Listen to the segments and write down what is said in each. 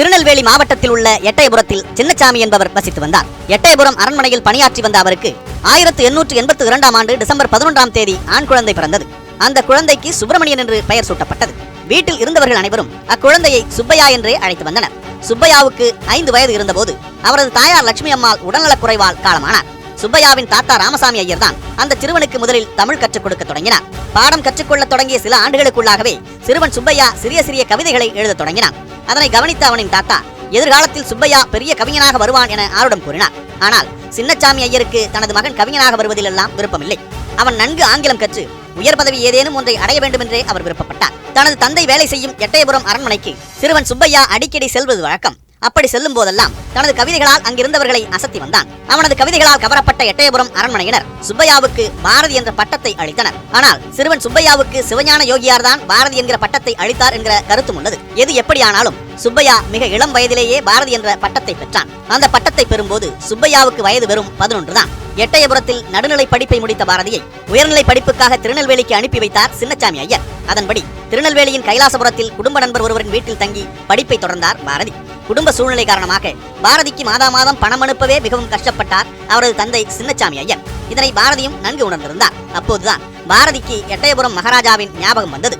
திருநெல்வேலி மாவட்டத்தில் உள்ள எட்டயபுரத்தில் சின்னசாமி என்பவர் வசித்து வந்தார். எட்டயபுரம் அரண்மனையில் பணியாற்றி வந்த அவருக்கு ஆயிரத்து எண்ணூற்று எண்பத்தி இரண்டாம் ஆண்டு டிசம்பர் பதினொன்றாம் தேதி ஆண் குழந்தை பிறந்தது. அந்த குழந்தைக்கு சுப்பிரமணியன் என்று பெயர் சூட்டப்பட்டது. வீட்டில் இருந்தவர்கள் அனைவரும் அக்குழந்தையை சுப்பையா என்றே அழைத்து வந்தனர். சுப்பையாவுக்கு ஐந்து வயது இருந்தபோது அவரது தாயார் லட்சுமி அம்மாள் உடல்நலக் குறைவால் காலமானார். சுப்பையாவின் தாத்தா ராமசாமி ஐயர் தான் அந்த சிறுவனுக்கு முதலில் தமிழ் கற்றுக் கொடுக்க தொடங்கினார். பாடம் கற்றுக்கொள்ள தொடங்கிய சில ஆண்டுகளுக்குள்ளாகவே சிறுவன் சுப்பையா சிறிய சிறிய கவிதைகளை எழுதத் தொடங்கினான். அதனை கவனித்த அவனின் தாத்தா எதிர்காலத்தில் சுப்பையா பெரிய கவிஞனாக வருவான் என ஆருடம் கூறினார். ஆனால் சின்னச்சாமி ஐயருக்கு தனது மகன் கவிஞனாக வருவதிலெல்லாம் விருப்பமில்லை. அவன் நன்கு ஆங்கிலம் கற்று உயர் பதவி ஏதேனும் ஒன்றை அடைய வேண்டும் என்றே அவர் விருப்பப்பட்டார். தனது தந்தை வேலை செய்யும் எட்டயபுரம் அரண்மனைக்கு சிறுவன் சுப்பையா அடிக்கடி செல்வது வழக்கம். அப்படி செல்லும் போதெல்லாம் தனது கவிதைகளால் அங்கிருந்தவர்களை அசத்தி வந்தான். அவனது கவிதைகளால் கவரப்பட்ட எட்டயபுரம் அரண்மனையினர் சுப்பையாவுக்கு பாரதி என்ற பட்டத்தை அளித்தனர். ஆனால் சிறுவன் சுப்பையாவுக்கு சிவஞான யோகியார் தான் பாரதி என்கிற பட்டத்தை அளித்தார் என்கிற கருத்தும் உள்ளது. எது எப்படியானாலும் சுப்பையா மிக இளம் வயதிலேயே பாரதி என்ற பட்டத்தை பெற்றான். அந்த பட்டத்தை பெறும்போது சுப்பையாவுக்கு வயது வெறும் பதினொன்று தான் எட்டயபுரத்தில் நடுநிலை படிப்பை முடித்த பாரதியை உயர்நிலை படிப்புக்காக திருநெல்வேலிக்கு அனுப்பி வைத்தார் சின்னச்சாமி ஐயர். அதன்படி திருநெல்வேலியின் கைலாசபுரத்தில் குடும்ப நண்பர் ஒருவரின் வீட்டில் தங்கி படிப்பை தொடர்ந்தார் பாரதி. குடும்ப சூழ்நிலை காரணமாக பாரதிக்கு மாதா மாதம் பணம் அனுப்பவே மிகவும் கஷ்டப்பட்டார் அவரது தந்தை சின்னச்சாமி ஐயன். இதனை பாரதியும் நன்கு உணர்ந்திருந்தார். அப்போதுதான் பாரதிக்கு எட்டயபுரம் மகாராஜாவின் ஞாபகம் வந்தது.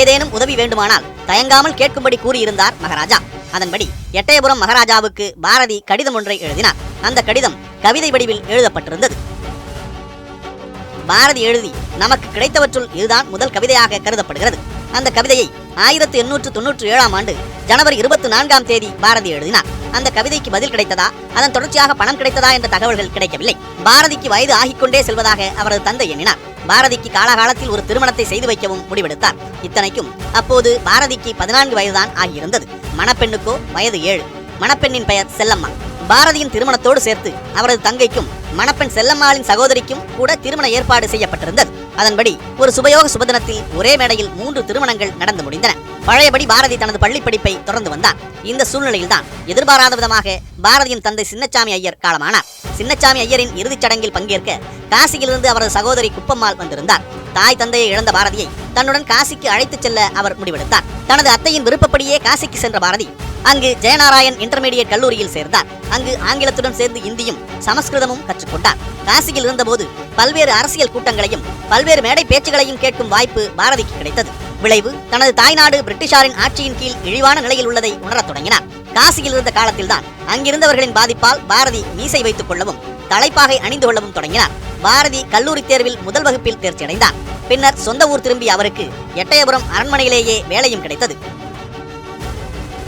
ஏதேனும் உதவி வேண்டுமானால் தயங்காமல் கேட்கும்படி கூறியிருந்தார் மகாராஜா. அதன்படி எட்டயபுரம் மகாராஜாவுக்கு பாரதி கடிதம் ஒன்றை எழுதினார். அந்த கடிதம் கவிதை வடிவில் எழுதப்பட்டிருந்தது. பாரதி எழுதி நமக்கு கிடைத்தவற்றுள் இதுதான் முதல் கவிதையாக கருதப்படுகிறது. அந்த கவிதையை ஆயிரத்து எண்ணூற்று தொன்னூற்று ஏழாம் ஆண்டு ஜனவரி இருபத்தி நான்காம் தேதி பாரதி எழுதினார். அந்த கவிதைக்கு பதில் கிடைத்ததா? அதன் தொடர்ச்சியாக பணம் கிடைத்ததா என்ற தகவல்கள் கிடைக்கவில்லை. பாரதிக்கு வயது ஆகிக்கொண்டே செல்வதாக அவரது தந்தை எண்ணினார். பாரதிக்கு காலகாலத்தில் ஒரு திருமணத்தை செய்து வைக்கவும் முடிவெடுத்தார். இத்தனைக்கும் அப்போது பாரதிக்கு பதினான்கு வயதுதான் ஆகியிருந்தது. மணப்பெண்ணுக்கோ வயது ஏழு. மணப்பெண்ணின் பெயர் செல்லம்மா. பாரதியின் திருமணத்தோடு சேர்த்து அவரது தங்கைக்கும் மணப்பெண் செல்லம்மாளின் சகோதரிக்கும் கூட திருமண ஏற்பாடு செய்யப்பட்டிருந்தது. அதன்படி ஒரு சுபயோக சுபதினத்தில் ஒரே மேடையில் மூன்று திருமணங்கள் நடந்து முடிந்தன. பழையபடி பாரதி தனது பள்ளி படிப்பை தொடர்ந்து வந்தார் இந்த சூழ்நிலையில்தான் எதிர்பாராத விதமாக பாரதியின் தந்தை சின்னச்சாமி ஐயர் காலமானார். சின்னச்சாமி ஐயரின் இறுதிச் சடங்கில் பங்கேற்க காசியிலிருந்து அவரது சகோதரி குப்பம்மாள் வந்திருந்தார். தாய் தந்தையை இழந்த பாரதியை தன்னுடன் காசிக்கு அழைத்துச் செல்ல அவர் முடிவெடுத்தார். தனது அத்தையின் விருப்பப்படியே காசிக்கு சென்ற பாரதி அங்கு ஜெயநாராயண் இன்டர்மீடியட் கல்லூரியில் சேர்ந்தார். அங்கு ஆங்கிலத்துடன் சேர்ந்து இந்தியும் சமஸ்கிருதமும் கற்றுக்கொண்டார். காசியில் இருந்தபோது பல்வேறு அரசியல் கூட்டங்களையும் பல்வேறு மேடை பேச்சுகளையும் கேட்கும் வாய்ப்பு பாரதிக்கு கிடைத்தது. விளைவு தனது தாய்நாடு பிரிட்டிஷாரின் ஆட்சியின் கீழ் இழிவான நிலையில் உள்ளதை உணரத் தொடங்கினார். காசியில் இருந்த காலத்தில்தான் அங்கிருந்தவர்களின் பாதிப்பால் பாரதி மீசை வைத்துக் கொள்ளவும் தலைப்பாகை அணிந்து கொள்ளவும் தொடங்கினார். பாரதி கல்லூரி தேர்வில் முதல் வகுப்பில் தேர்ச்சி அடைந்தார் பின்னர் சொந்த ஊர் திரும்பிய அவருக்கு எட்டயபுரம் அரண்மனையிலேயே வேலையும் கிடைத்தது.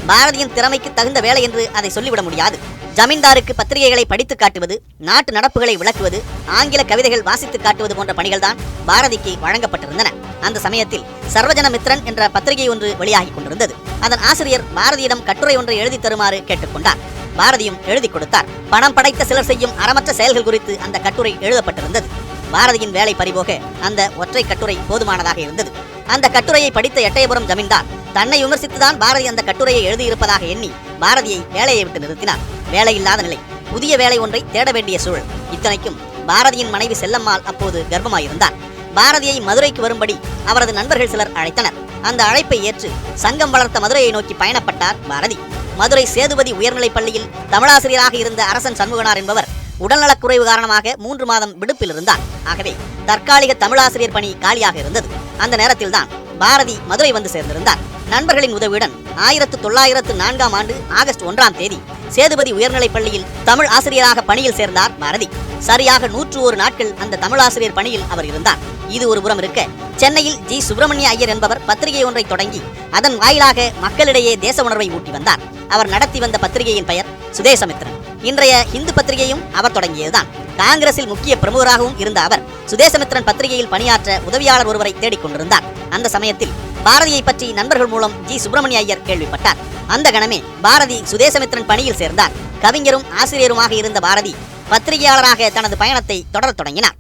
பாரதியின் திறமைக்கு தகுந்த வேலை என்று அதை சொல்லிவிட முடியாது. ஜமீன்தாருக்கு பத்திரிகைகளை படித்து காட்டுவது நாட்டு நடப்புகளை விளக்குவது ஆங்கில கவிதைகள் வாசித்து காட்டுவது போன்ற பணிகள்தான் பாரதிக்கு வழங்கப்பட்டிருந்தன. அந்த சமயத்தில் சர்வஜன மித்ரன் என்ற பத்திரிகை ஒன்று வெளியாகிக் கொண்டிருந்தது. அதன் ஆசிரியர் பாரதியிடம் கட்டுரை ஒன்றை எழுதி தருமாறு கேட்டுக்கொண்டார். பாரதியும் எழுதி கொடுத்தார். பணம் படைத்த சிலர் செய்யும் அறமற்ற செயல்கள் குறித்து அந்த கட்டுரை எழுதப்பட்டிருந்தது. பாரதியின் வேலை பறிபோக அந்த ஒற்றை கட்டுரை போதுமானதாக இருந்தது. அந்த கட்டுரையை படித்த எட்டயபுரம் ஜமீன்தார் தன்னை விமர்சித்துதான் பாரதி அந்த கட்டுரையை எழுதியிருப்பதாக எண்ணி பாரதியை வேலையை விட்டு நிறுத்தினார். வேலை இல்லாத நிலை. புதிய வேலை ஒன்றை தேட வேண்டிய சூழல். இத்தனைக்கும் பாரதியின் மனைவி செல்லம்மாள் அப்போது கர்ப்பமாயிருந்தார். பாரதியை மதுரைக்கு வரும்படி அவரது நண்பர்கள் சிலர் அழைத்தனர். அந்த அழைப்பை ஏற்று சங்கம் வளர்த்த மதுரையை நோக்கி பயணப்பட்டார் பாரதி. மதுரை சேதுபதி உயர்நிலைப் பள்ளியில் தமிழாசிரியராக இருந்த அரசன் சண்முகனார் என்பவர் உடல்நலக் குறைவு காரணமாக மூன்று மாதம் விடுப்பில் இருந்தார். ஆகவே தற்காலிக தமிழாசிரியர் பணி காலியாக இருந்தது. அந்த நேரத்தில் தான் பாரதி மதுரை வந்து சேர்ந்திருந்தார். நண்பர்களின் உதவியுடன் ஆயிரத்து தொள்ளாயிரத்து நான்காம் ஆண்டு ஆகஸ்ட் ஒன்றாம் தேதி சேதுபதி உயர்நிலைப் பள்ளியில் தமிழ் ஆசிரியராக பணியில் சேர்ந்தார் பாரதி. சரியாக நூற்று ஒரு நாட்கள் அந்த தமிழ் ஆசிரியர் பணியில் அவர் இருந்தார். இது ஒரு புறம் இருக்க சென்னையில் ஜி. சுப்பிரமணிய ஐயர் என்பவர் பத்திரிகை ஒன்றை தொடங்கி அதன் வாயிலாக மக்களிடையே தேச உணர்வை ஊட்டி வந்தார். அவர் நடத்தி வந்த பத்திரிகையின் பெயர் சுதேசமித்ரன். இன்றைய இந்து பத்திரிகையும் அவர் தொடங்கியதுதான். காங்கிரஸில் முக்கிய பிரமுகராகவும் இருந்த அவர் சுதேசமித்ரன் பத்திரிகையில் பணியாற்ற உதவியாளர் ஒருவரை தேடிக் கொண்டிருந்தார் அந்த சமயத்தில் பாரதியை பற்றி நண்பர்கள் மூலம் ஜி. சுப்பிரமணிய ஐயர் கேள்விப்பட்டார். அந்த கணமே பாரதி சுதேசமித்ரன் பணியில் சேர்ந்தார். கவிஞரும் ஆசிரியருமாக இருந்த பாரதி பத்திரிகையாளராக தனது பயணத்தை தொடரத் தொடங்கினார்.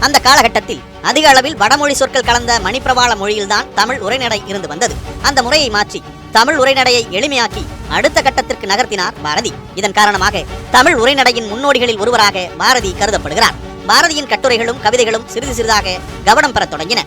அந்த காலகட்டத்தில் அதிக அளவில் வடமொழி சொற்கள் கலந்த மணிப்பிரவாள மொழியில்தான் தமிழ் உரைநடை இருந்து வந்தது. அந்த முறையை மாற்றி தமிழ் உரைநடையை எளிமையாக்கி அடுத்த கட்டத்திற்கு நகர்த்தினார் பாரதி. இதன் காரணமாக தமிழ் உரைநடையின் முன்னோடிகளில் ஒருவராக பாரதி கருதப்படுகிறார். பாரதியின் கட்டுரைகளும் கவிதைகளும் சிறிது சிறிதாக கவனம் பெறத் தொடங்கின.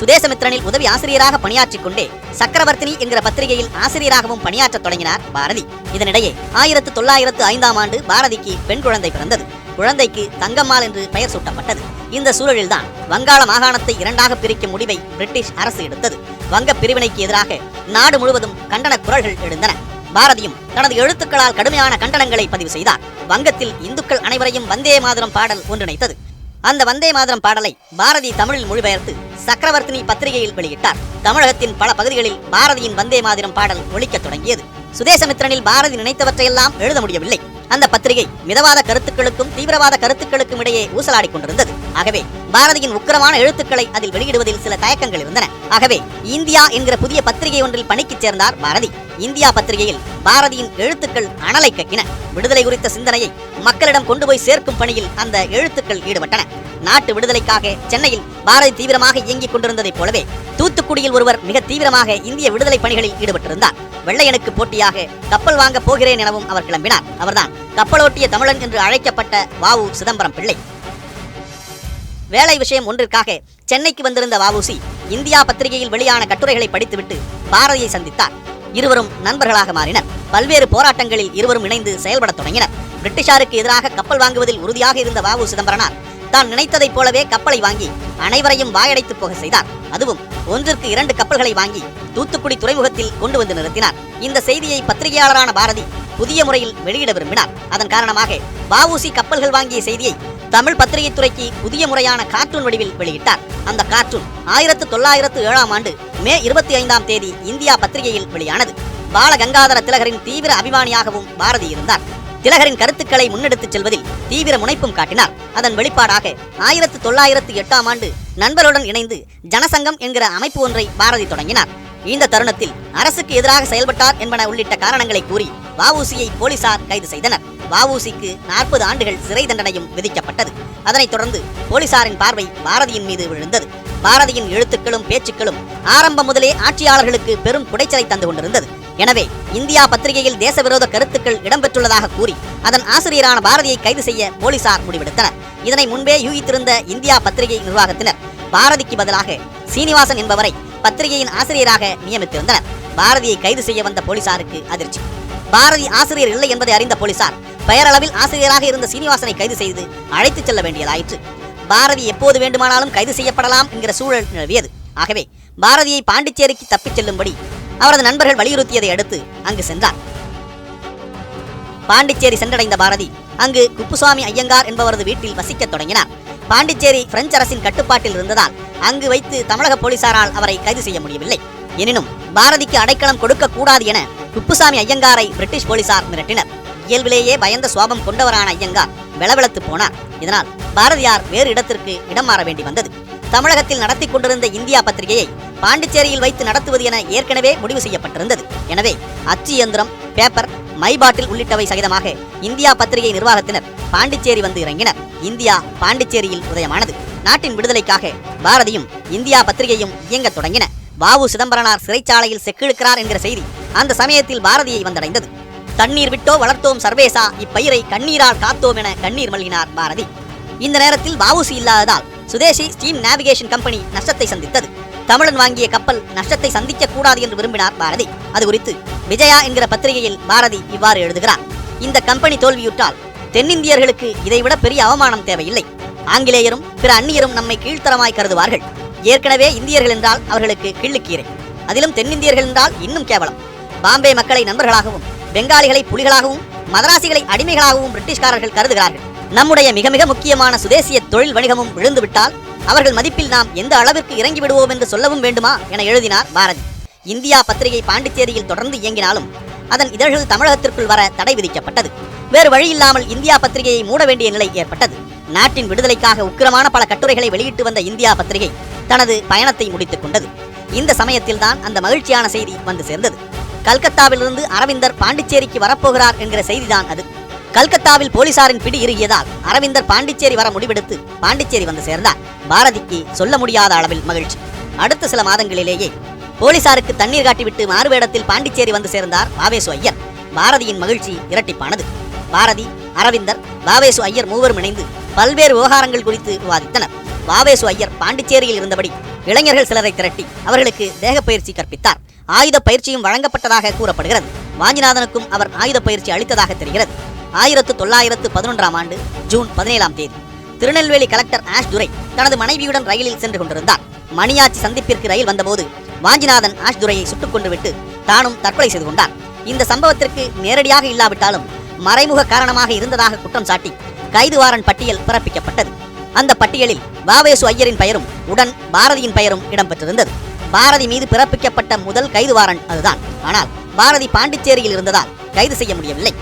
சுதேசமித்திரனில் உதவி ஆசிரியராக பணியாற்றிக் கொண்டே சக்கரவர்த்தினி என்கிற பத்திரிகையில் ஆசிரியராகவும் பணியாற்றத் தொடங்கினார் பாரதி. இதனிடையே ஆயிரத்து தொள்ளாயிரத்து ஐந்தாம் ஆண்டு பாரதிக்கு பெண் குழந்தை பிறந்தது. குழந்தைக்கு தங்கம்மாள் என்று பெயர் சூட்டப்பட்டது. இந்த சூழலில்தான் வங்காள மாகாணத்தை இரண்டாக பிரிக்கும் முடிவை பிரிட்டிஷ் அரசு எடுத்தது. வங்க பிரிவினைக்கு எதிராக நாடு முழுவதும் கண்டன குரல்கள் எழுந்தன. பாரதியும் தனது எழுத்துக்களால் கடுமையான கண்டனங்களை பதிவு செய்தார். வங்கத்தில் இந்துக்கள் அனைவரையும் வந்தே மாதரம் பாடல் ஒன்றிணைத்தது. அந்த வந்தே மாதரம் பாடலை பாரதி தமிழில் மொழிபெயர்த்து சக்கரவர்த்தினி பத்திரிகையில் வெளியிட்டார். தமிழகத்தின் பல பகுதிகளில் பாரதியின் வந்தே மாதிரம் பாடல் ஒழிக்கத் தொடங்கியது. சுதேசமித்திரனில் பாரதி நினைத்தவற்றையெல்லாம் எழுத முடியவில்லை. அந்த பத்திரிகை மிதவாத கருத்துக்களுக்கும் தீவிரவாத கருத்துக்களுக்கும் இடையே ஊசலாடிக் கொண்டிருந்தது. ஆகவே பாரதியின் உக்கிரமான எழுத்துக்களை அதில் வெளியிடுவதில் சில தயக்கங்கள் இருந்தன. ஆகவே இந்தியா என்கிற புதிய பத்திரிகை ஒன்றில் பணிக்குச் சேர்ந்தார் பாரதி. இந்தியா பத்திரிகையில் பாரதியின் எழுத்துக்கள் அனலை கக்கின. விடுதலை குறித்த சிந்தனையை மக்களிடம் கொண்டு போய் சேர்க்கும் பணியில் அந்த எழுத்துக்கள் ஈடுபட்டன. நாட்டு விடுதலைக்காக சென்னையில் பாரதி தீவிரமாக இயங்கிக் கொண்டிருந்ததைப் போலவே தூத்துக்குடியில் ஒருவர் மிக தீவிரமாக இந்திய விடுதலை பணிகளில் ஈடுபட்டிருந்தார். வெள்ளையனுக்கு போட்டியாக கப்பல் வாங்க போகிறேன் எனவும் அவர் கிளம்பினார். அவர்தான் கப்பலோட்டிய தமிழன் என்று அழைக்கப்பட்ட வாவு சிதம்பரம் பிள்ளை. வேலை விஷயம் ஒன்றிற்காக சென்னைக்கு வந்திருந்த வஉசி இந்தியா பத்திரிகையில் வெளியான கட்டுரைகளை படித்துவிட்டு பாரதியை சந்தித்தார். இருவரும் நண்பர்களாக மாறினர். பல்வேறு போராட்டங்களில் இருவரும் இணைந்து செயல்படத் தொடங்கினர். பிரிட்டிஷாருக்கு எதிராக கப்பல் வாங்குவதில் உறுதியாக இருந்த வாவு சிதம்பரனார் தான் நினைத்ததைப் போலவே கப்பலை வாங்கி அனைவரையும் வாயடைத்து போக செய்தார். அதுவும் ஒன்றிற்கு இரண்டு கப்பல்களை வாங்கி தூத்துக்குடி துறைமுகத்தில் கொண்டு வந்து நிறுத்தினார். இந்த செய்தியை பத்திரிகையாளரான பாரதி புதிய முறையில் வெளியிட விரும்பினார். அதன் காரணமாக வஉசி கப்பல்கள் வாங்கிய செய்தியை தமிழ் பத்திரிகை துறைக்கு புதிய முறையான கார்ட்டூன் வடிவில் வெளியிட்டார். அந்த கார்ட்டூன் ஆயிரத்து தொள்ளாயிரத்து ஏழாம் ஆண்டு மே இருபத்தி ஐந்தாம் தேதி இந்தியா பத்திரிகையில் வெளியானது. பாலகங்காதர திலகரின் தீவிர அபிமானியாகவும் பாரதி இருந்தார் திலகரின் கருத்துக்களை முன்னெடுத்துச் செல்வதில் தீவிர முனைப்பும் காட்டினார். அதன் வெளிப்பாடாக ஆயிரத்து தொள்ளாயிரத்து எட்டாம் ஆண்டு நண்பருடன் இணைந்து ஜனசங்கம் என்கிற அமைப்பு ஒன்றை பாரதி தொடங்கினார். இந்த தருணத்தில் அரசுக்கு எதிராக செயல்பட்டார் என்பன உள்ளிட்ட காரணங்களை கூறி வஉசியை போலீசார் கைது செய்தனர். வவுசிக்கு நாற்பது ஆண்டுகள் சிறை தண்டனையும் விதிக்கப்பட்டது. அதனைத் தொடர்ந்து போலீசாரின் பார்வை பாரதியின் மீது விழுந்தது. பாரதியின் எழுத்துக்களும் பேச்சுக்களும் ஆரம்பம் முதலே ஆட்சியாளர்களுக்கு பெரும் குடைச்சலை தந்து கொண்டிருந்தது. எனவே இந்தியா பத்திரிகையில் தேசவிரோத கருத்துக்கள் இடம்பெற்றுள்ளதாக கூறி அதன் ஆசிரியரான பாரதியை கைது செய்ய போலீசார் முடிவெடுத்தனர். இதனை முன்பே யூகித்திருந்த இந்தியா பத்திரிகை நிர்வாகத்தினர் பாரதிக்கு பதிலாக சீனிவாசன் என்பவரை பத்திரிகையின் ஆசிரியராக நியமித்திருந்தனர். பாரதியை கைது செய்ய வந்த போலீசாருக்கு அதிர்ச்சி. பாரதி ஆசிரியர் இல்லை என்பதை அறிந்த போலீசார் பெயரளவில் ஆசிரியராக இருந்த சீனிவாசனை கைது செய்து அழைத்துச் செல்ல வேண்டியதாயிற்று. பாரதி எப்போது வேண்டுமானாலும் கைது செய்யப்படலாம் என்கிற சூழல் நிலவியது. ஆகவே பாரதியை பாண்டிச்சேரிக்கு தப்பிச் செல்லும்படி அவரது நண்பர்கள் வலியுறுத்தியதை அடுத்து அங்கு சென்றார். பாண்டிச்சேரி சென்றடைந்த பாரதி அங்கு குப்புசாமி ஐயங்கார் என்பவரது வீட்டில் வசிக்கத் தொடங்கினார். பாண்டிச்சேரி பிரெஞ்சு அரசின் கட்டுப்பாட்டில் இருந்ததால் அங்கு வைத்து தமிழக போலீசாரால் அவரை கைது செய்ய முடியவில்லை. எனினும் பாரதிக்கு அடைக்கலம் கொடுக்க கூடாது என குப்புசாமி ஐயங்காரை பிரிட்டிஷ் போலீசார் மிரட்டினர். இயல்பிலேயே பயந்த சுவாபம் கொண்டவரான ஐயங்கார் வெளவெளத்து போனார். இதனால் பாரதியார் வேறு இடத்திற்கு இடம் மாற வேண்டி வந்தது. தமிழகத்தில் நடத்தி கொண்டிருந்த இந்தியா பத்திரிகையை பாண்டிச்சேரியில் வைத்து நடத்துவது என ஏற்கனவே முடிவு செய்யப்பட்டிருந்தது. எனவே அச்சு இயந்திரம் பேப்பர் மை பாட்டில் உள்ளிட்டவை சகிதமாக இந்தியா பத்திரிகை நிர்வாகத்தினர் பாண்டிச்சேரி வந்து இறங்கினர். இந்தியா பாண்டிச்சேரியில் உதயமானது. நாட்டின் விடுதலைக்காக பாரதியும் இந்தியா பத்திரிகையும் இயங்கத் தொடங்கின. வாவு சிதம்பரனார் சிறைச்சாலையில் செக்கிழுக்கிறார் என்கிற செய்தி அந்த சமயத்தில் பாரதியை வந்தடைந்தது. தண்ணீர் விட்டோ வளர்த்தோம் சர்வேசா. இப்பயிரை கண்ணீரால் காத்தோம் என கண்ணீர் மல்கினார் பாரதி. இந்த நேரத்தில் வஉசி இல்லாததால் சுதேசி ஸ்டீம் நேவிகேஷன் கம்பெனி நஷ்டத்தை சந்தித்தது. தமிழன் வாங்கிய கப்பல் நஷ்டத்தை சந்திக்க கூடாது என்று விரும்பினார் பாரதி. அது குறித்து விஜயா என்கிற பத்திரிகையில் பாரதி இவ்வாறு எழுதுகிறார். இந்த கம்பெனி தோல்வியுற்றால் தென்னிந்தியர்களுக்கு இதைவிட பெரிய அவமானம் தேவையில்லை. ஆங்கிலேயரும் பிற அந்நியரும் நம்மை கீழ்த்தரமாய் கருதுவார்கள். ஏற்கனவே இந்தியர்கள் என்றால் அவர்களுக்கு கிள்ளுக்கீரை. அதிலும் தென்னிந்தியர்கள் என்றால் இன்னும் கேவலம். பாம்பே மக்களை நண்பர்களாகவும் பெங்காலிகளை புலிகளாகவும் மதராசிகளை அடிமைகளாகவும் பிரிட்டிஷ்காரர்கள் கருதுகிறார்கள். நம்முடைய மிக மிக முக்கியமான சுதேசிய தொழில் வணிகமும் விழுந்துவிட்டால் அவர்கள் மதிப்பில் நாம் எந்த அளவிற்கு இறங்கி விடுவோம் என்று சொல்லவும் வேண்டுமா என எழுதினார் பாரதி. இந்தியா பத்திரிகை பாண்டிச்சேரியில் தொடர்ந்து இயங்கினாலும் அதன் இதழ்கள் தமிழகத்திற்குள் வர தடை விதிக்கப்பட்டது. வேறு வழியில்லாமல் இந்தியா பத்திரிகையை மூட வேண்டிய நிலை ஏற்பட்டது. நாட்டின் விடுதலைக்காக உக்கிரமான பல கட்டுரைகளை வெளியிட்டு வந்த இந்தியா பத்திரிகை தனது பயணத்தை முடித்துக் கொண்டது. இந்த சமயத்தில்தான் அந்த மகிழ்ச்சியான செய்தி வந்து சேர்ந்தது. கல்கத்தாவிலிருந்து அரவிந்தர் பாண்டிச்சேரிக்கு வரப்போகிறார் என்கிற செய்திதான் அது. கல்கத்தாவில் போலீசாரின் பிடி இறுகியதால் அரவிந்தர் பாண்டிச்சேரி வர முடிவெடுத்து பாண்டிச்சேரி வந்து சேர்ந்தார். பாரதிக்கு சொல்ல முடியாத அளவில் மகிழ்ச்சி. அடுத்த சில மாதங்களிலேயே போலீசாருக்கு தண்ணீர் காட்டிவிட்டு மாறுவேடத்தில் பாண்டிச்சேரி வந்து சேர்ந்தார் வாவேசு ஐயர். பாரதியின் மகிழ்ச்சி இரட்டிப்பானது. பாரதி அரவிந்தர் வாவேசு ஐயர் மூவரும் இணைந்து பல்வேறு விவகாரங்கள் குறித்து விவாதித்தனர். வாவேசு ஐயர் பாண்டிச்சேரியில் இருந்தபடி இளைஞர்கள் சிலரை திரட்டி அவர்களுக்கு தேக பயிற்சி கற்பித்தார். ஆயுத பயிற்சியும் வழங்கப்பட்டதாக கூறப்படுகிறது. வாஞ்சிநாதனுக்கும் அவர் ஆயுத பயிற்சி அளித்ததாக தெரிகிறது. ஆயிரத்து தொள்ளாயிரத்து பதினொன்றாம் ஆண்டு ஜூன் பதினேழாம் தேதி திருநெல்வேலி கலெக்டர் ஆஷ் துரை தனது மனைவியுடன் ரயிலில் சென்று கொண்டிருந்தார். மணியாச்சி சந்திப்பிற்கு ரயில் வந்தபோது வாஞ்சிநாதன் ஆஷ் துரையை சுட்டுக் கொண்டு விட்டு தானும் தற்கொலை செய்து கொண்டார். இந்த சம்பவத்திற்கு நேரடியாக இல்லாவிட்டாலும் மறைமுக காரணமாக இருந்ததாக குற்றம் சாட்டி கைது வாரன் பட்டியல் பிறப்பிக்கப்பட்டது. அந்த பட்டியலில் வாவேசு ஐயரின் பெயரும் உடன் பாரதியின் பெயரும் இடம்பெற்றிருந்தது. பாரதி மீது பிறப்பிக்கப்பட்ட முதல் கைது வாரண்ட் அதுதான். ஆனால் பாரதி பாண்டிச்சேரியில் இருந்ததால் கைது செய்ய முடியவில்லை.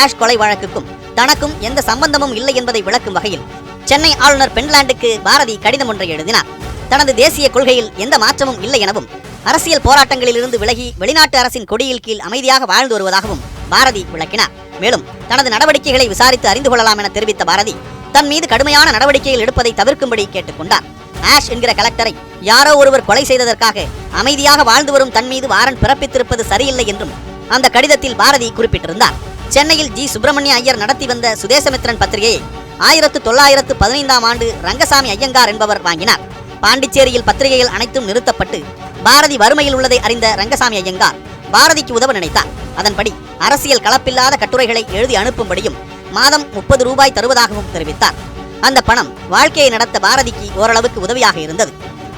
ஆஷ் கொலை வழக்குக்கும் தனக்கும் எந்த சம்பந்தமும் இல்லை என்பதை விளக்கும் வகையில் சென்னை ஆளுநர் பென்லாண்டுக்கு பாரதி கடிதம் ஒன்றை எழுதினார். தனது தேசிய கொள்கையில் எந்த மாற்றமும் இல்லை எனவும் அரசியல் போராட்டங்களில் இருந்து விலகி வெளிநாட்டு அரசின் கொடியில் கீழ் அமைதியாக வாழ்ந்து வருவதாகவும் பாரதி விளக்கினார். மேலும் தனது நடவடிக்கைகளை விசாரித்து அறிந்து கொள்ளலாம் என தெரிவித்த பாரதி தன் மீது கடுமையான நடவடிக்கைகள் எடுப்பதை தவிர்க்கும்படி கேட்டுக்கொண்டார். ஆஷ் என்கிற கலெக்டரை யாரோ ஒருவர் கொலை செய்ததற்காக அமைதியாக வாழ்ந்து வரும் தன் மீது வாரன் பிறப்பித்திருப்பது சரியில்லை என்றும் அந்த கடிதத்தில் பாரதி குறிப்பிட்டிருந்தார். சென்னையில் ஜி. சுப்பிரமணிய ஐயர் நடத்தி வந்த சுதேசமித்ரன் பத்திரிகையை ஆயிரத்து தொள்ளாயிரத்து பதினைந்தாம் ஆண்டு ரங்கசாமி ஐயங்கார் என்பவர் வாங்கினார். பாண்டிச்சேரியில் பத்திரிகைகள் அனைத்தும் நிறுத்தப்பட்டு பாரதி வறுமையில் உள்ளதை அறிந்த ரங்கசாமி ஐயங்கார் பாரதிக்கு உதவ நினைத்தார். அதன்படி அரசியல் கலப்பில்லாத கட்டுரைகளை எழுதி அனுப்பும்படியும் மாதம் முப்பது ரூபாய் தருவதாகவும் தெரிவித்தார். அந்த பணம் வாழ்க்கையை நடத்த பாரதிக்கு ஓரளவுக்கு உதவியாக இருந்தது.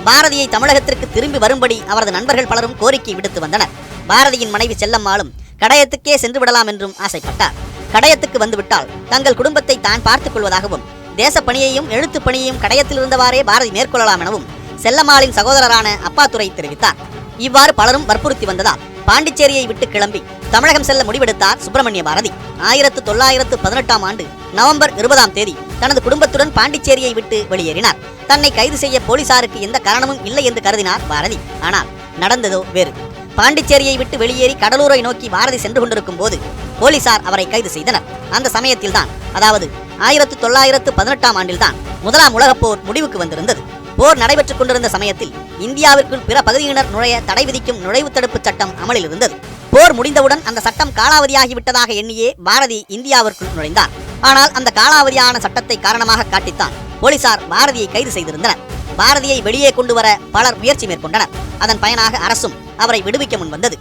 பாரதியை தமிழகத்திற்கு திரும்பி வரும்படி அவரது நண்பர்கள் பலரும் கோரிக்கை விடுத்து வந்தனர். பாரதியின் மனைவி செல்லம்மாளும் கடையத்துக்கே சென்று விடலாம் என்றும் ஆசைப்பட்டார். கடையத்துக்கு வந்துவிட்டால் தங்கள் குடும்பத்தை தான் பார்த்துக் கொள்வதாகவும் தேசப்பணியையும் எழுத்துப் பணியையும் கடையத்தில் இருந்தவாறே பாரதி மேற்கொள்ளலாம் எனவும் செல்லம்மாளின் சகோதரரான அப்பாத்துரை தெரிவித்தார். இவ்வாறு பலரும் வற்புறுத்தி வந்ததால் பாண்டிச்சேரியை விட்டு கிளம்பி தமிழகம் செல்ல முடிவெடுத்தார் சுப்பிரமணிய பாரதி. ஆயிரத்து தொள்ளாயிரத்து பதினெட்டாம் ஆண்டு நவம்பர் இருபதாம் தேதி தனது குடும்பத்துடன் பாண்டிச்சேரியை விட்டு வெளியேறினார். தன்னை கைது செய்ய போலீசாருக்கு எந்த காரணமும் இல்லை என்று கருதினார் பாரதி. ஆனால் நடந்ததோ வேறு. பாண்டிச்சேரியை விட்டு வெளியேறி கடலூரை நோக்கி பாரதி சென்று கொண்டிருக்கும் போது போலீசார் அவரை கைது செய்தனர். அந்த சமயத்தில்தான் அதாவது ஆயிரத்து தொள்ளாயிரத்து பதினெட்டாம் ஆண்டில்தான் முதலாம் உலகப் போர் முடிவுக்கு வந்திருந்தது. போர் நடைபெற்றுக் கொண்டிருந்த சமயத்தில் இந்தியாவிற்குள் பிற பகுதியினர் நுழைய தடை விதிக்கும் நுழைவு தடுப்பு சட்டம் அமலில் இருந்தது போர் முடிந்தவுடன் அந்த சட்டம் காலாவதியாகி விட்டதாக எண்ணியே பாரதி இந்தியாவிற்குள் நுழைந்தார் ஆனால் அந்த காலாவதியான சட்டத்தை காரணமாக காட்டித்தான் போலீசார் பாரதியை கைது செய்திருந்தனர். பாரதியை வெளியே கொண்டு வர பலர் முயற்சி மேற்கொண்டனர். அதன் பயனாக அரசும் அவரை விடுவிக்க முன் வந்தது.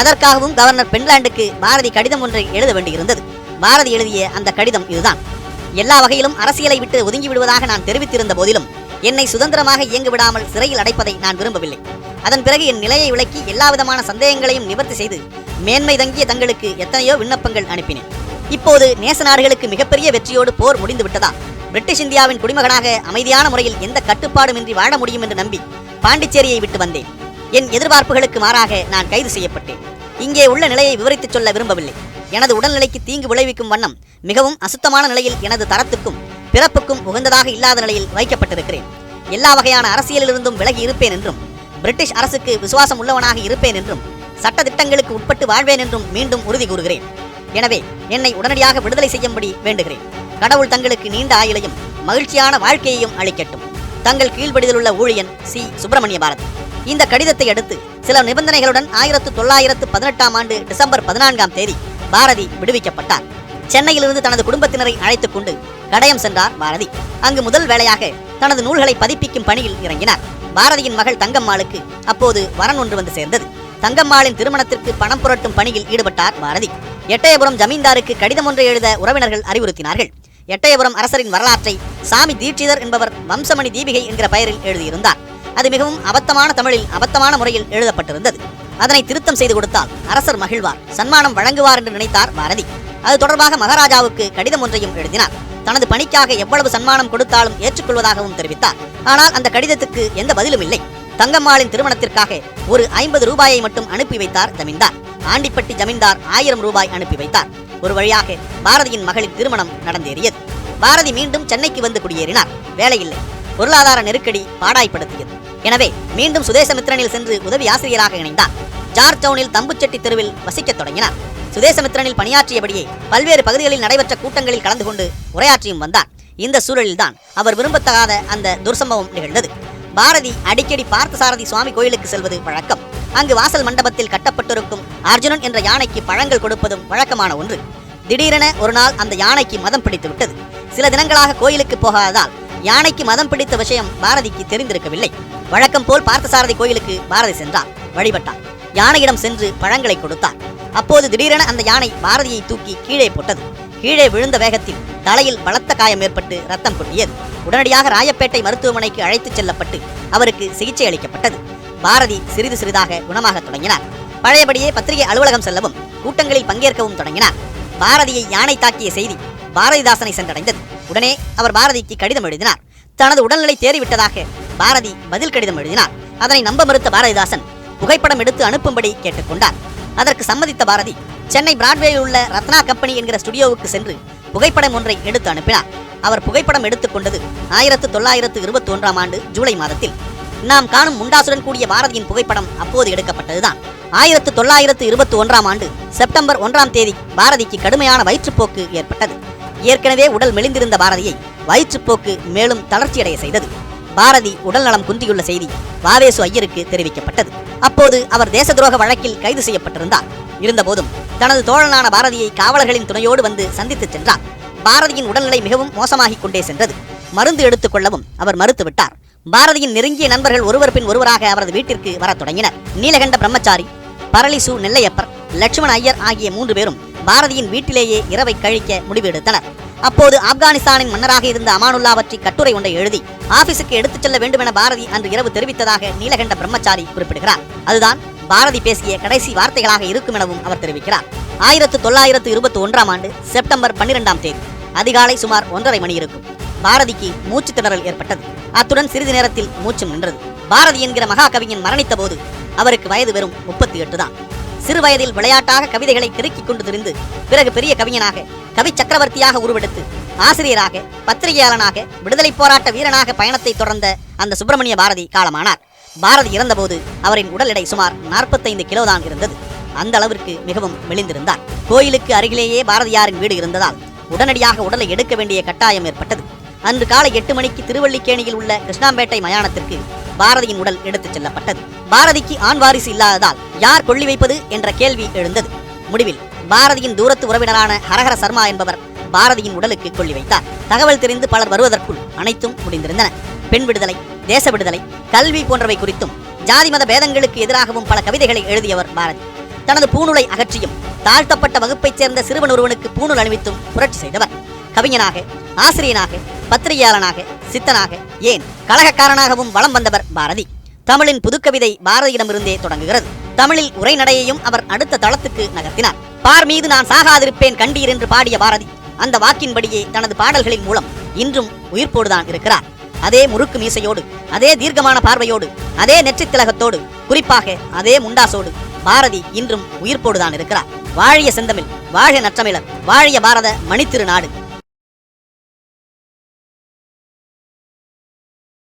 அதற்காகவும் கவர்னர் பென்லாண்டுக்கு பாரதி கடிதம் ஒன்றை எழுத வேண்டியிருந்தது. பாரதி எழுதிய அந்த கடிதம் இதுதான். எல்லா வகையிலும் அரசியலை விட்டு ஒதுங்கி விடுவதாக நான் தெரிவித்திருந்த போதிலும் என்னை சுதந்திரமாக இயங்க விடாமல் சிறையில் அடைப்பதை நான் விரும்பவில்லை. அதன் பிறகு என் நிலையை விளக்கி எல்லாவிதமான சந்தேகங்களையும் நிவர்த்தி செய்து மேன்மை தங்கிய தங்களுக்கு எத்தனையோ விண்ணப்பங்கள் அனுப்பினேன். இப்போது நேச நாடுகளுக்கு மிகப்பெரிய வெற்றியோடு போர் முடிந்து விட்டதா? பிரிட்டிஷ் இந்தியாவின் குடிமகனாக அமைதியான முறையில் எந்த கட்டுப்பாடுமின்றி வாழ முடியும் என்று நம்பி பாண்டிச்சேரியை விட்டு வந்தேன். என் எதிர்பார்ப்புகளுக்கு மாறாக நான் கைது செய்யப்பட்டேன். இங்கே உள்ள நிலையை விவரித்துச் சொல்ல விரும்பவில்லை. எனது உடல்நிலைக்கு தீங்கு விளைவிக்கும் வண்ணம் மிகவும் அசுத்தமான நிலையில் எனது தரத்துக்கும் பிறப்புக்கும் உகந்ததாக இல்லாத நிலையில் வைக்கப்பட்டிருக்கிறேன். எல்லா வகையான அரசியலிலிருந்தும் விலகி இருப்பேன் என்றும் பிரிட்டிஷ் அரசுக்கு விசுவாசம் உள்ளவனாக இருப்பேன் என்றும் சட்ட திட்டங்களுக்கு உட்பட்டு வாழ்வேன் என்றும் மீண்டும் உறுதி கூறுகிறேன். எனவே என்னை உடனடியாக விடுதலை செய்யும்படி வேண்டுகிறேன். கடவுள் தங்களுக்கு நீண்ட ஆயுளையும் மகிழ்ச்சியான வாழ்க்கையையும் அளிக்கட்டும். தங்கள் கீழ்ப்படிதலுள்ள ஊழியன் சி. சுப்பிரமணிய பாரத். இந்த கடிதத்தை அடுத்து சில நிபந்தனைகளுடன் ஆயிரத்து தொள்ளாயிரத்து பதினெட்டாம் ஆண்டு டிசம்பர் பதினான்காம் தேதி பாரதி விடுவிக்கப்பட்டார். சென்னையிலிருந்து தனது குடும்பத்தினரை அழைத்துக் கொண்டு கடையம் சென்றார் பாரதி. அங்கு முதல் வேளையாக தனது நூல்களை பதிப்பிக்கும் பணியில் இறங்கினார். பாரதியின் மகள் தங்கம்மாளுக்கு அப்போது வரன் ஒன்று வந்து சேர்ந்தது. தங்கம்மாளின் திருமணத்திற்கு பணம் புரட்டும் பணியில் ஈடுபட்டார் பாரதி. எட்டயபுரம் ஜமீன்தாருக்கு கடிதம் ஒன்றை எழுத உறவினர்கள் அறிவுறுத்தினார்கள். எட்டயபுரம் அரசரின் வரலாற்றை சாமி தீட்சிதர் என்பவர் வம்சமணி தீபிகை என்கிற பெயரில் எழுதியிருந்தார். அது மிகவும் அபத்தமான தமிழில் அபத்தமான முறையில் எழுதப்பட்டிருந்தது. அதனை திருத்தம் செய்து கொடுத்தால் அரசர் மகிழ்வார் சன்மானம் வழங்குவார் என்று நினைத்தார் பாரதி. அது தொடர்பாக மகாராஜாவுக்கு கடிதம் ஒன்றையும் எழுதினார். தனது பணிக்காக எவ்வளவு சன்மானம் கொடுத்தாலும் ஏற்றுக்கொள்வதாகவும் தெரிவித்தார். ஆனால் அந்த கடிதத்துக்கு எந்த பதிலும் இல்லை. தங்கம்மாளின் திருமணத்திற்காக ஒரு ஐம்பது ரூபாயை மட்டும் அனுப்பி வைத்தார் ஜமீன்தார். ஆண்டிப்பட்டி ஜமீன்தார் ஆயிரம் ரூபாய் அனுப்பி வைத்தார். ஒரு வழியாக பாரதியின் மகளின் திருமணம் நடந்தேறியது. பாரதி மீண்டும் சென்னைக்கு வந்து குடியேறினார். வேலையில்லை. பொருளாதார நெருக்கடி பாடாய்ப்படுத்தியது. எனவே மீண்டும் சுதேசமித்ரனில் சென்று உதவி ஆசிரியராக இணைந்தார். ஜார்ஜ் டவுனில் தம்புச்செட்டி தெருவில் வசிக்கத் தொடங்கினார். சுதேசமித்ரனில் பணியாற்றியபடியே பல்வேறு பகுதிகளில் நடைபெற்ற கூட்டங்களில் கலந்து கொண்டு உரையாற்றியும் வந்தார் இந்த சூழலில்தான் அவர் விரும்பத்தகாத அந்த துர்சம்பவம் நிகழ்ந்தது. பாரதி அடிக்கடி பார்த்தசாரதி சுவாமி கோயிலுக்கு செல்வது வழக்கம். அங்கு வாசல் மண்டபத்தில் கட்டப்பட்டிருக்கும் அர்ஜுனன் என்ற யானைக்கு பழங்கள் கொடுப்பதும் வழக்கமான ஒன்று. திடீரென ஒரு நாள் அந்த யானைக்கு மதம் பிடித்து விட்டது. சில தினங்களாக கோயிலுக்கு போகாததால் யானைக்கு மதம் பிடித்த விஷயம் பாரதிக்கு தெரிந்திருக்கவில்லை. வழக்கம் போல் பார்த்தசாரதி கோயிலுக்கு பாரதி சென்றார். வழிபட்டார். யானையிடம் சென்று பழங்களை கொடுத்தார் அப்போது திடீரென அந்த யானை பாரதியை தூக்கி கீழே போட்டது. கீழே விழுந்த வேகத்தில் தலையில் பலத்த காயம் ஏற்பட்டு ரத்தம் கொட்டியது உடனடியாக ராயப்பேட்டை மருத்துவமனைக்கு அழைத்துச் செல்லப்பட்டு அவருக்கு சிகிச்சை அளிக்கப்பட்டது. பாரதி சிறிது சிறிதாக குணமாக தொடங்கினார். பழையபடியே பத்திரிகை அலுவலகம் செல்லவும் கூட்டங்களில் பங்கேற்கவும் தொடங்கினார். பாரதியை யானை தாக்கிய செய்தி பாரதிதாசனை சென்றடைந்தது. உடனே அவர் பாரதிக்கு கடிதம் எழுதினார். தனது உடல்நிலை தேறிவிட்டதாக பாரதி பதில் கடிதம் எழுதினார். அதனை நம்ப மறுத்த பாரதிதாசன் புகைப்படம் எடுத்து அனுப்பும்படி கேட்டுக்கொண்டார். அதற்கு சம்மதித்த பாரதி சென்னை பிராட்வேயில் உள்ள ரத்னா கம்பெனி என்கிற ஸ்டுடியோவுக்கு சென்று புகைப்படம் ஒன்றை எடுத்து அனுப்பினார். அவர் புகைப்படம் எடுத்துக்கொண்டது ஆயிரத்து தொள்ளாயிரத்து இருபத்தி ஒன்றாம் ஆண்டு ஜூலை மாதத்தில். நாம் காணும் முண்டாசுடன் கூடிய பாரதியின் புகைப்படம் அப்போது எடுக்கப்பட்டதுதான். ஆயிரத்து தொள்ளாயிரத்து இருபத்தி ஒன்றாம் ஆண்டு செப்டம்பர் ஒன்றாம் தேதி பாரதிக்கு கடுமையான வயிற்றுப்போக்கு ஏற்பட்டது. ஏற்கனவே உடல் மெலிந்திருந்த பாரதியை வயிற்றுப்போக்கு மேலும் தளர்ச்சியடைய செய்தது. பாரதி உடல்நலம் குந்தியுள்ள செய்தி வாவேசு ஐயருக்கு தெரிவிக்கப்பட்டது. அப்போது அவர் தேச துரோக வழக்கில் கைது செய்யப்பட்டிருந்தார். இருந்தபோதும் தனது தோழனான பாரதியை காவலர்களின் துணையோடு வந்து சந்தித்துச் சென்றார். பாரதியின் உடல்நிலை மிகவும் மோசமாகிக் கொண்டே சென்றது. மருந்து எடுத்துக் கொள்ளவும் அவர் மறுத்துவிட்டார் பாரதியின் நெருங்கிய நண்பர்கள் ஒருவர் பின் ஒருவராக அவரது வீட்டிற்கு வரத் தொடங்கினர். நீலகண்ட பிரம்மச்சாரி பரளிசு நெல்லையப்பர் லட்சுமண ஐயர் ஆகிய மூன்று பேரும் பாரதியின் வீட்டிலேயே இரவை கழிக்க முடிவு எடுத்தனர். அப்போது ஆப்கானிஸ்தானின் மன்னராக இருந்த அமானுல்லா பற்றி கட்டுரை ஒன்றை எழுதி ஆபீஸுக்கு எடுத்துச் செல்ல வேண்டும் என பாரதி அன்று இரவு தெரிவித்ததாக நீலகண்ட பிரம்மச்சாரி குறிப்பிடுகிறார். அதுதான் பாரதி பேசிய கடைசி வார்த்தைகளாக இருக்கும் எனவும் அவர் தெரிவிக்கிறார். ஆயிரத்து தொள்ளாயிரத்து இருபத்தி ஒன்றாம் ஆண்டு செப்டம்பர் பன்னிரெண்டாம் தேதி அதிகாலை சுமார் ஒன்றரை மணி இருக்கும். பாரதிக்கு மூச்சு திணறல் ஏற்பட்டது. அத்துடன் சிறிது நேரத்தில் மூச்சும் நின்றது. பாரதி என்கிற மகாகவிஞன் மரணித்த போது அவருக்கு வயது வெறும் முப்பத்தி எட்டு தான். சிறு வயதில் விளையாட்டாக கவிதைகளை கிறுக்கிக் கொண்டு திரிந்து பிறகு பெரிய கவிஞனாக கவி சக்கரவர்த்தியாக உருவெடுத்து ஆசிரியராக பத்திரிகையாளனாக விடுதலை போராட்ட வீரனாக பயணத்தை தொடர்ந்த அந்த சுப்பிரமணிய பாரதி காலமானார். பாரதி இறந்தபோது அவரின் உடல் எடை சுமார் நாற்பத்தைந்து கிலோதான் இருந்தது. அந்த அளவிற்கு மிகவும் மெலிந்திருந்தார். கோயிலுக்கு அருகிலேயே பாரதியாரின் வீடு இருந்ததால் உடனடியாக உடலை எடுக்க வேண்டிய கட்டாயம் ஏற்பட்டது. அன்று காலை எட்டு மணிக்கு திருவள்ளிக்கேணியில் உள்ள கிருஷ்ணாம்பேட்டை மயானத்திற்கு பாரதியின் உடல் எடுத்துச் செல்லப்பட்டது. பாரதிக்கு ஆண் வாரிசு இல்லாததால் யார் கொள்ளி வைப்பது என்ற கேள்வி எழுந்தது. முடிவில் பாரதியின் தூரத்து உறவினரான ஹரஹர சர்மா என்பவர் பாரதியின் உடலுக்கு கொள்ளி வைத்தார். தகவல் தெரிந்து பலர் வருவதற்குள் அனைத்தும் முடிந்திருந்தன. பெண் விடுதலை தேச விடுதலை கல்வி போன்றவை குறித்தும் ஜாதி மத பேதங்களுக்கு எதிராகவும் பல கவிதைகளை எழுதியவர் பாரதி. தனது பூணூலை அகற்றியும் தாழ்த்தப்பட்ட வகுப்பைச் சேர்ந்த சிறுவன் ஒருவனுக்கு பூணூல் அணிவித்தும் புரட்சி செய்தவர். கவிஞனாக ஆசிரியனாக பத்திரிகையாளனாக சித்தனாக ஏன் கழகக்காரனாகவும் வலம் வந்தவர் பாரதி. தமிழின் புதுக்கவிதை பாரதியிடமிருந்தே தொடங்குகிறது. தமிழில் உரைநடையையும் அவர் அடுத்த தளத்துக்கு நகர்த்தினார். பார் மீது நான் சாகாதிருப்பேன் கண்டீர் என்று பாடிய பாரதி அந்த வாக்கின்படியே தனது பாடல்களின் மூலம் இன்றும் உயிர்ப்போடுதான் இருக்கிறார். அதே முறுக்கு மீசையோடு அதே தீர்க்கமான பார்வையோடு அதே நெற்றித் திலகத்தோடு குறிப்பாக அதே முண்டாசோடு பாரதி இன்றும் உயிர்ப்போடுதான் இருக்கிறார். வாழிய செந்தமிழ் வாழிய நற்றமிழர் வாழிய பாரத மணித்திரு நாடு